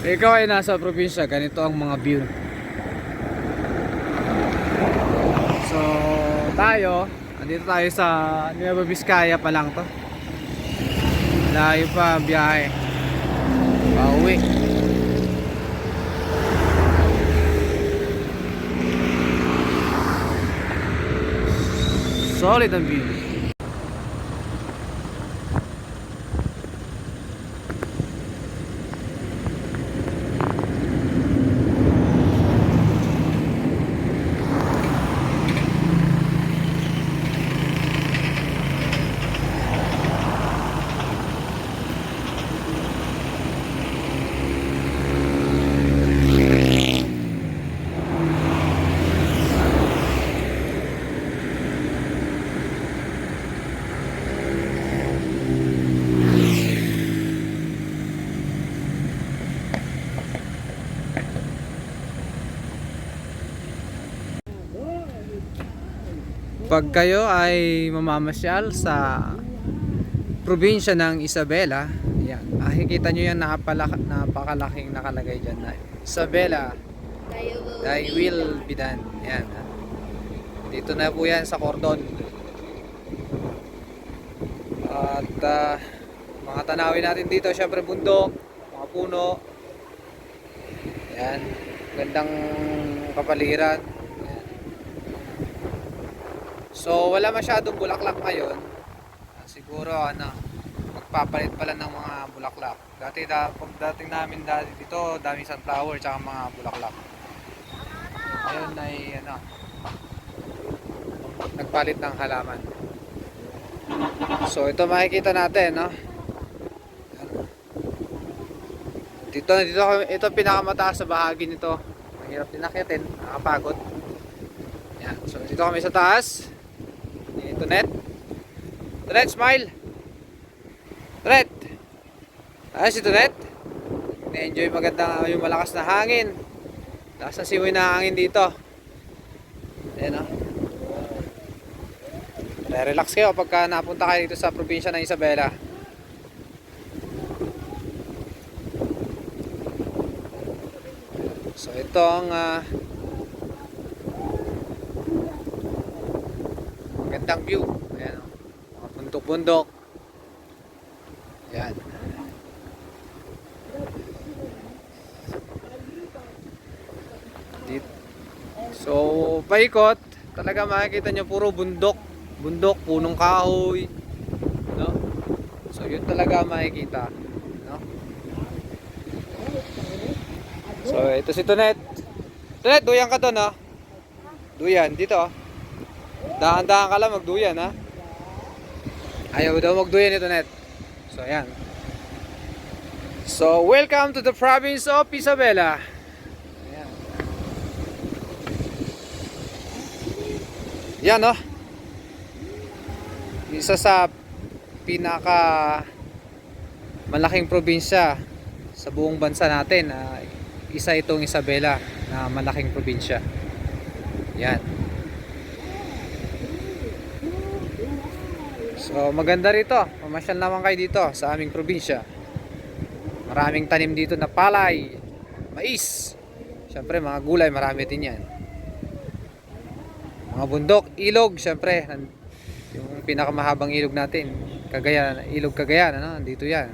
Ikaw ay nasa probinsya, ganito ang mga view. So, tayo, andito tayo sa Nueva Vizcaya pa lang to. Layo pa ang biyahe. Pauwi. Solid ang view. Pag kayo ay mamamasyal sa probinsya ng Isabela, yan, makikita nyo yan napalak, napakalaking nakalagay dyan na Isabela, thy will be done. Yan. Dito na po yan sa cordon. At ah, mga tanawin natin dito, syempre bundok, mga puno. Yan. Gandang kapaliran. So wala masyadong bulaklak ngayon. Ah, Siguro ano, magpapalit pala ng mga bulaklak. Dati da, pagdating namin dati dito, daming sunflower tsaka mga bulaklak. Ngayon ay ano, nagpalit ng halaman. So ito makikita natin, no? Dito, dito, ito pinakamataas sa bahagi nito. Mahirap din akitin, nakakapagod. Yan. So dito kami sa taas. Ito net. Tonet, smile. Tonet. Ayos ito net. Na-enjoy maganda yung malakas na hangin. Lakas na simoy na hangin dito. Ayan o. Relax kayo pagka napunta kayo dito sa probinsya ng Isabela. So ito ang ah, Gandang view. Ayan o. Mga bundok-bundok. Ayan. So, paikot. Talaga makikita nyo puro bundok. Bundok, punong kahoy. No? So, yun talaga makikita. No? So, ito si Tonet. Tonet, duyan ka doon, no? Duyan, dito, oh. Dahan-dahan ka lang magduyan ha. Ayaw daw magduyan ito net. So ayan. So welcome to the province of Isabela. Ayan. Yan no. Isa sa pinaka malaking probinsya sa buong bansa natin. ah, isa itong Isabela na malaking probinsya. Yan. So maganda rito. Mamasyal naman kayo dito sa aming probinsya. Maraming tanim dito na palay, mais. Siyempre mga gulay marami din yan. Mga bundok, ilog, siyempre yung pinakamahabang ilog natin. Cagayan, ilog Cagayan, ano? Dito yan.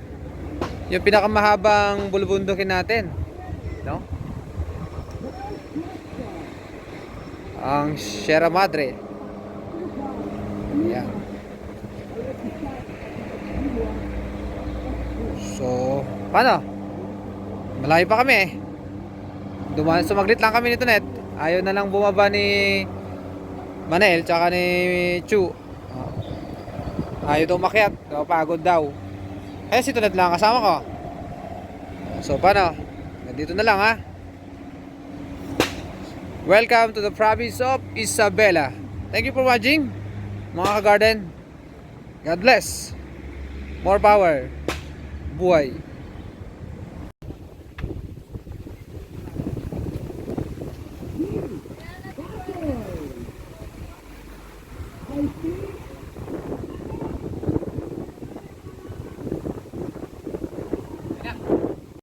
Yung pinakamahabang bulubundukin natin, no? Ang Sierra Madre. Yan. So, paano? Malayo pa kami eh. Dumaan, sumaglit lang kami nito net. Ayaw na lang bumaba ni Manel tsaka ni Chu. Oh. Ayaw daw makyat. Pagod daw. Kaya si Tonet lang ang kasama ko. So, paano? Nandito na lang ha. Welcome to the province of Isabela. Thank you for watching, mga ka-garden. God bless. More power. Buhay.